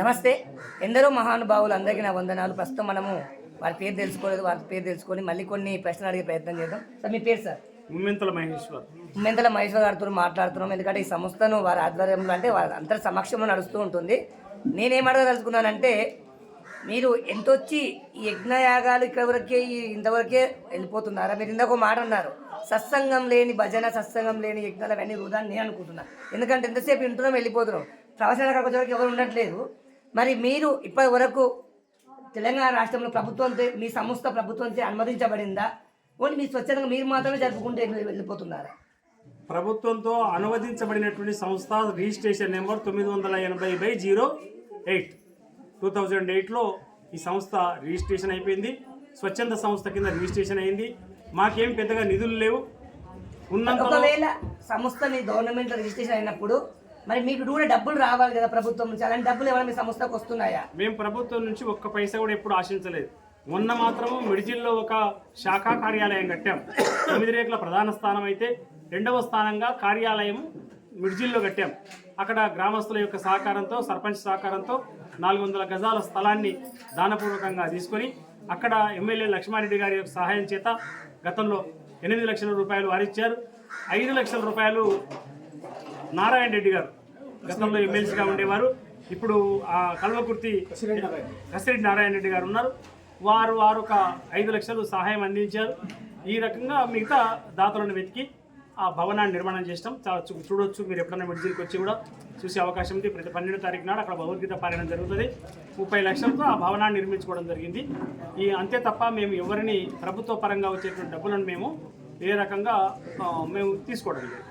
నమస్తే. ఎందరో మహానుభావులు అందరికీ నా వందనాలు. ప్రస్తుతం మనము వారి పేరు తెలుసుకోలేదు వారి పేరు తెలుసుకొని మళ్ళీ కొన్ని ప్రశ్నలు అడిగే ప్రయత్నం చేద్దాం. సార్ మీ పేరు సార్? ముమ్మెంతల మహేశ్వర్. మెంతల మహేశ్వర్ గారితో మాట్లాడుతున్నాం. ఎందుకంటే ఈ సంస్థను వారి ఆధ్వర్యంలో అంటే వారి అందరి సమక్షంలో నడుస్తూ ఉంటుంది. నేనేం అడగదలుచుకున్నానంటే మీరు ఎంత వచ్చి ఈ యజ్ఞయాగాలు ఇక్కడ వరకే ఈ ఇంతవరకే వెళ్ళిపోతున్నారా? మీరు ఇందాక మాట అన్నారు. సత్సంగం లేని భజన సత్సంగం లేని యజ్ఞాలు అవన్నీ వృధా అని నేను అనుకుంటున్నా. ఎందుకంటే ఎంతసేపు ఇంటున్నాం వెళ్ళిపోతున్నాం. ప్రవచన కాకపోతే వరకు ఎవరు ఉండట్లేదు. మరి మీరు ఇప్పటి వరకు తెలంగాణ రాష్ట్రంలో ప్రభుత్వంతో మీ సంస్థ ప్రభుత్వంతో అనుమతించబడిందా? ఓన్లీ మీ స్వచ్ఛందంగా మీరు మాత్రమే జరుపుకుంటే వెళ్ళిపోతున్నారా? ప్రభుత్వంతో అనువదించబడినటువంటి సంస్థ రిజిస్ట్రేషన్ నెంబర్ తొమ్మిది వందల ఎనభై by zero eight. Two thousand ఎయిట్లో ఈ సంస్థ రిజిస్ట్రేషన్ అయిపోయింది. స్వచ్ఛంద సంస్థ కింద రిజిస్ట్రేషన్ అయింది. మాకేం పెద్దగా నిధులు లేవు. ఉన్నంతలో ఒకవేళ సంస్థ మీ గవర్నమెంట్ రిజిస్ట్రేషన్ అయినప్పుడు మరి మీకు కూడా డబ్బులు రావాలి కదా ప్రభుత్వం నుంచి? అలాంటి డబ్బులు ఏమైనా మీ సంస్థకు వస్తున్నాయా? మేము ప్రభుత్వం నుంచి ఒక్క పైసా కూడా ఎప్పుడు ఆశించలేదు. మొన్న మాత్రము మిడిజిల్లో ఒక శాఖా కార్యాలయం కట్టాం. తొమ్మిది రేకుల ప్రధాన స్థానం అయితే రెండవ స్థానంగా కార్యాలయం మిడిజిల్లో కట్టాం. అక్కడ గ్రామస్తుల యొక్క సహకారంతో సర్పంచ్ సహకారంతో నాలుగు వందల గజాల స్థలాన్ని దానపూర్వకంగా తీసుకొని అక్కడ ఎమ్మెల్యే లక్ష్మారెడ్డి గారి యొక్క సహాయం చేత గతంలో ఎనిమిది లక్షల రూపాయలు వారిచ్చారు. ఐదు లక్షల రూపాయలు నారాయణ రెడ్డి గారు గతంలో ఎమ్మెల్సీగా ఉండేవారు. ఇప్పుడు ఆ కల్వకుర్తి కసిరెడ్డి నారాయణ రెడ్డి గారు ఉన్నారు. వారు వారు ఒక ఐదు లక్షలు సహాయం అందించారు. ఈ రకంగా మిగతా దాతలను వెతికి ఆ భవనాన్ని నిర్మాణం చేస్తాం. చాలా చూడొచ్చు. మీరు ఎప్పుడైనా మిడిజిల్కి వచ్చి కూడా చూసే అవకాశం ఉంది. ప్రతి పన్నెండో తారీఖు నాడు అక్కడ భగవద్గీత పారాయణం జరుగుతుంది. ముప్పై లక్షలతో ఆ భవనాన్ని నిర్మించుకోవడం జరిగింది. ఈ అంతే తప్ప మేము ఎవరిని ప్రభుత్వ పరంగా వచ్చేటువంటి డబ్బులను మేము ఏ రకంగా మేము తీసుకోవడం లేదు.